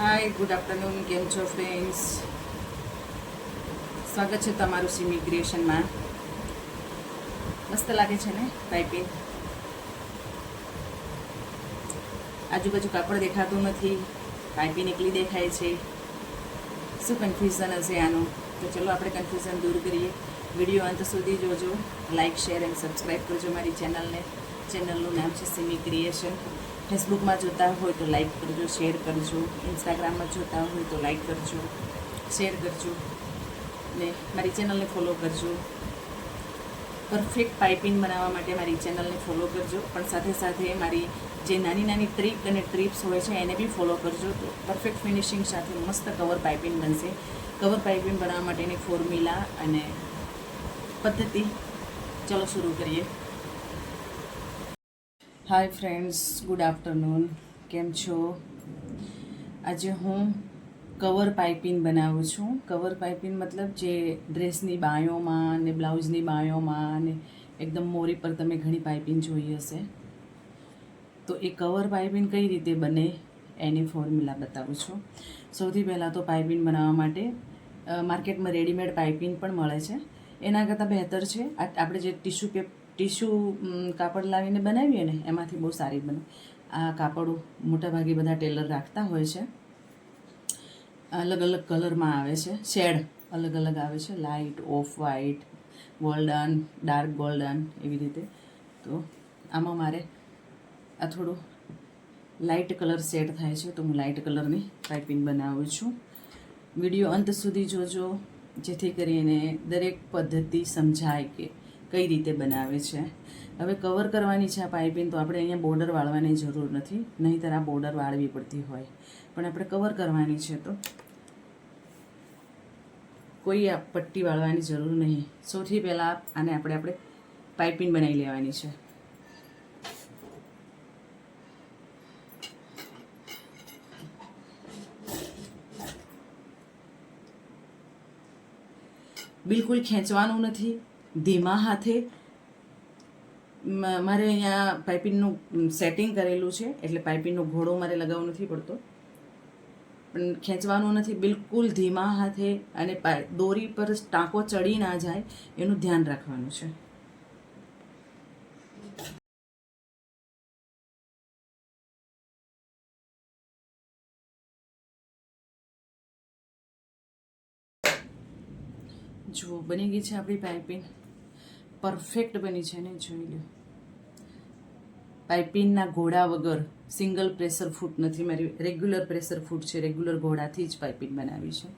Hi good afternoon કેમ છો friends સ્વાગત છે તમારું સિમી ક્રિએશનમાં મસ્ત લાગે છે ને પાઇપિંગ આજુબાજુ કાપડ દેખાતું નથી પાઇપિંગ એકલી દેખાય છે. શું કન્ફ્યુઝન હશે આનું? તો ચલો આપણે કન્ફ્યુઝન દૂર કરીએ. વીડિયો અંત સુધી જોજો લાઇક શેર એન્ડ સબસ્ક્રાઈબ કરજો મારી ચેનલને ચેનલનું નામ છે સિમી ક્રિએશન ફેસબુકમાં જોતા હોય તો લાઈક કરજો શેર કરજો ઇન્સ્ટાગ્રામમાં જોતા હોય તો લાઈક કરજો શેર કરજો ને મારી ચેનલને ફોલો કરજો. પરફેક્ટ પાઇપિંગ બનાવવા માટે મારી ચેનલને ફોલો કરજો. પણ સાથે સાથે મારી જે નાની નાની ટ્રીક અને ટ્રીપ્સ હોય છે એને બી ફોલો કરજો. તો પરફેક્ટ ફિનિશિંગ સાથે મસ્ત કવર પાઇપિંગ બનશે. કવર પાઇપિંગ બનાવવા માટેની ફોર્મ્યુલા અને પદ્ધતિ. ચલો, શરૂ કરીએ. હાય ફ્રેન્ડ્સ ગુડ આફ્ટરનૂન કેમ છો? આજે હું કવર પાઇપિંગ બનાવું છું. કવર પાઇપિંગ મતલબ જે ડ્રેસની બાયોમાં ને બ્લાઉઝની બાયોમાં ને એકદમ મોરી પર તમે ઘણી પાઇપિંગ જોઈ હશે. તો એ કવર પાઇપિંગ કઈ રીતે બને એની ફોર્મ્યુલા બતાવું છું. સૌથી પહેલાં તો પાઇપિંગ બનાવવા માટે માર્કેટમાં રેડીમેડ પાઇપિંગ પણ મળે છે. એના કરતાં બહેતર છે. આપણે જે ટીશ્યુ પેપ ટીશ્યુ કાપડ લાવીને બનાવીએ ને, એમાંથી બહુ સારી બને. આ કાપડો મોટાભાગે બધા ટેલર રાખતા હોય છે. અલગ અલગ કલરમાં આવે છે. શેડ અલગ અલગ આવે છે. Light, off white, golden, dark golden એવી રીતે. તો આમાં મારે આ થોડું લાઇટ કલર સેટ થાય છે, તો હું લાઇટ કલરની પાઇપિંગ બનાવું છું. વીડિયો અંત સુધી જોજો, જેથી કરીને દરેક પદ્ધતિ સમજાય કે કઈ રીતે બનાવે છે? હવે કવર કરવાની છે આ પાઇપિંગ તો આપણે અહીંયા બોર્ડર વાળવાની જરૂર નથી, નહીંતર આ બોર્ડર વાળવી પડતી હોય. પણ આપણે કવર કરવાની છે તો. કોઈ આ પટ્ટી વાળવાની જરૂર નહીં. સૌથી પહેલાં આને આપણે આપણે પાઇપિંગ બનાવી લેવાની છે. બિલકુલ ખેંચવાનું નથી. ધીમા હાથે મારે અહીંયા પાઇપિંગનું સેટિંગ કરેલું છે. એટલે પાઇપિંગનો ઘોડો મારે લગાવવો નથી પડતો. પણ ખેંચવાનું નથી. બિલકુલ ધીમા હાથે અને દોરી પર ટાંકો ચડી ના જાય એનું ધ્યાન રાખવાનું છે. જુઓ બની ગઈ છે આપણી પાઇપિંગ. પરફેક્ટ બની છે ને, જોઈ લો પાઇપિંગના ઘોડા વગર સિંગલ પ્રેશર ફૂટ નથી મારી, રેગ્યુલર પ્રેશર ફૂટ છે, રેગ્યુલર ઘોડાથી જ પાઇપિંગ બનાવી છે.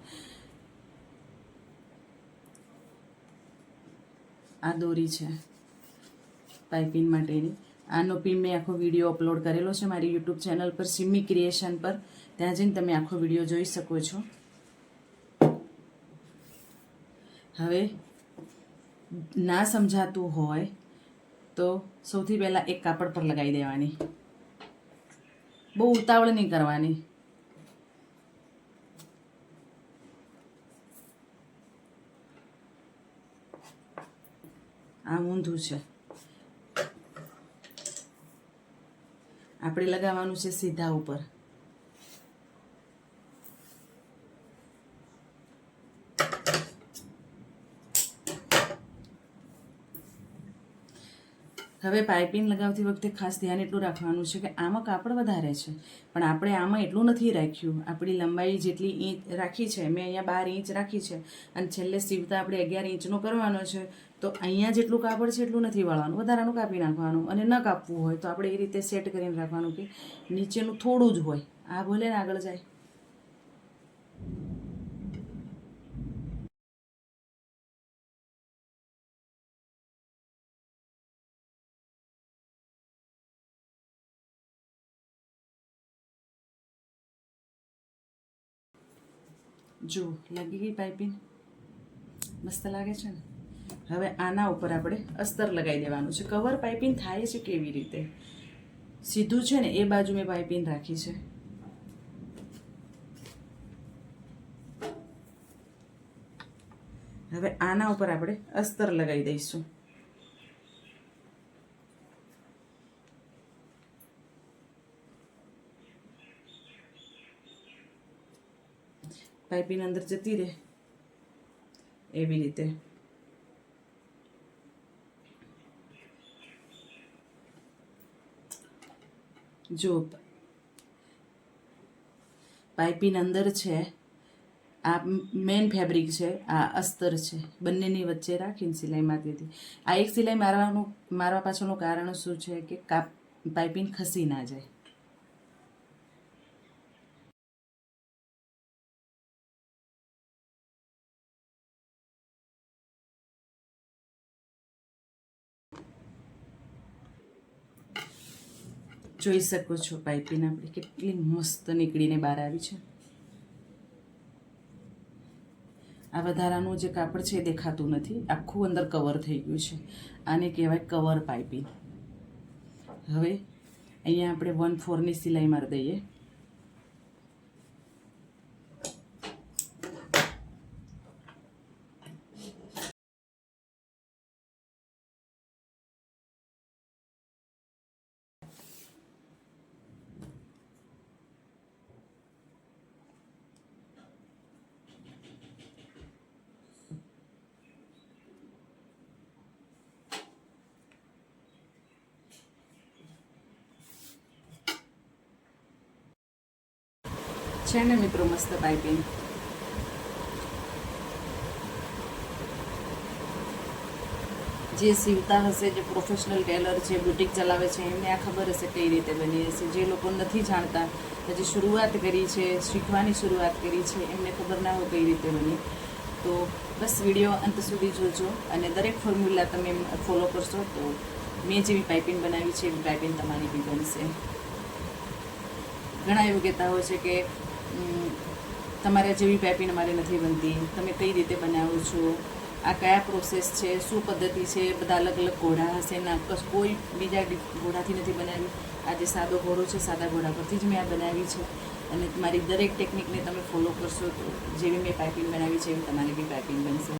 આ દોરી છે પાઇપિંગ માટેની. આનો પી મેં આખો વીડિયો અપલોડ કરેલો છે મારી યુટ્યુબ ચેનલ પર, સિમી ક્રિએશન પર. ત્યાં જઈને તમે આખો વીડિયો જોઈ શકો છો. હવે ના સમજાતું હોય તો સૌથી પહેલાં એક કાપડ પર લગાવી દેવાની. બહુ ઉતાવળ નહીં કરવાની. આ ઊંધું છે. આપણે લગાવવાનું છે સીધા ઉપર. હવે પાઇપિંગ લગાવતી વખતે ખાસ ધ્યાન એટલું રાખવાનું છે કે આમાં કાપડ વધારે છે. પણ આપણે આમાં એટલું નથી રાખ્યું. આપણી લંબાઈ જેટલી ઇંચ રાખી છે, મેં અહીંયા બાર ઇંચ રાખી છે અને છેલ્લે સીવતા આપણે અગિયાર ઇંચનો કરવાનો છે, તો અહીંયા જેટલું કાપડ છે એટલું નથી વાળવાનું. વધારાનું કાપી નાખવાનું અને ન કાપવું હોય તો આપણે એ રીતે સેટ કરીને રાખવાનું કે નીચેનું થોડું જ હોય. આ ભલે ને આગળ જાય. જો, લાગી ગઈ પાઇપિંગ. મસ્ત લાગે છે ને? હવે આના ઉપર આપણે અસ્તર લગાવી દેવાનું છે. કવર પાઇપિંગ થાય છે કેવી રીતે? સીધું છે ને, એ બાજુ મેં પાઇપિંગ રાખી છે. હવે આના ઉપર આપણે અસ્તર લગાવી દઈશું. પાઇપિંગ અંદર જતી રહે. એવી રીતે. જો, પાઇપિંગ અંદર છે, આ મેન ફેબ્રિક છે, આ અસ્તર છે, બંનેની વચ્ચે રાખીને સિલાઈ મારતી આ એક સિલાઈ મારવાનું, મારવા પાછળનું કારણ શું છે કે કાપ, પાઇપિંગ ખસી ના જાય. જોઈ શકો છો પાઇપિંગ આપણે કેટલી મસ્ત નીકળીને બહાર આવી છે. આ વધારાનું જે કાપડ છે એ દેખાતું નથી. આખું અંદર કવર થઈ ગયું છે. આને કહેવાય કવર પાઇપિંગ. હવે અહીંયા આપણે વન ફોરની સિલાઈ મારી દઈએ. છે ને મિત્રો, મસ્ત પાઇપિંગ જે સીવતા હશે, જે પ્રોફેશનલ ટેલર છે બુટિક ચલાવે છે, એમને આ ખબર હશે કઈ રીતે બની હશે. જે લોકો નથી જાણતા, હજી શરૂઆત કરી છે, શીખવાની શરૂઆત કરી છે, એમને ખબર ના હોય કઈ રીતે બની. તો બસ વીડિયો અંત સુધી જોજો અને દરેક ફોર્મ્યુલા તમે ફોલો કરશો તો મેં જેવી પાઇપિંગ બનાવી છે, એવી પાઇપિંગ તમારી બી બનશે. ઘણા એવું કહેતા હોય છે કે તમારે જેવી પાઇપિંગ અમારે નથી બનતી. તમે કઈ રીતે બનાવો છો? આ કયા પ્રોસેસ છે? શું પદ્ધતિ છે? બધા અલગ અલગ ઘોડા હશે ના? કોઈ બીજા ઘોડાથી નથી બનાવી. આ જે સાદો ઘોડો છે, સાદા ઘોડા પરથી જ મેં આ બનાવી છે. અને મારી દરેક ટેકનિકને તમે ફોલો કરશો તો જેવી મેં પાઇપિંગ બનાવી છે, એવી તમારી બી પાઇપિંગ બનશે.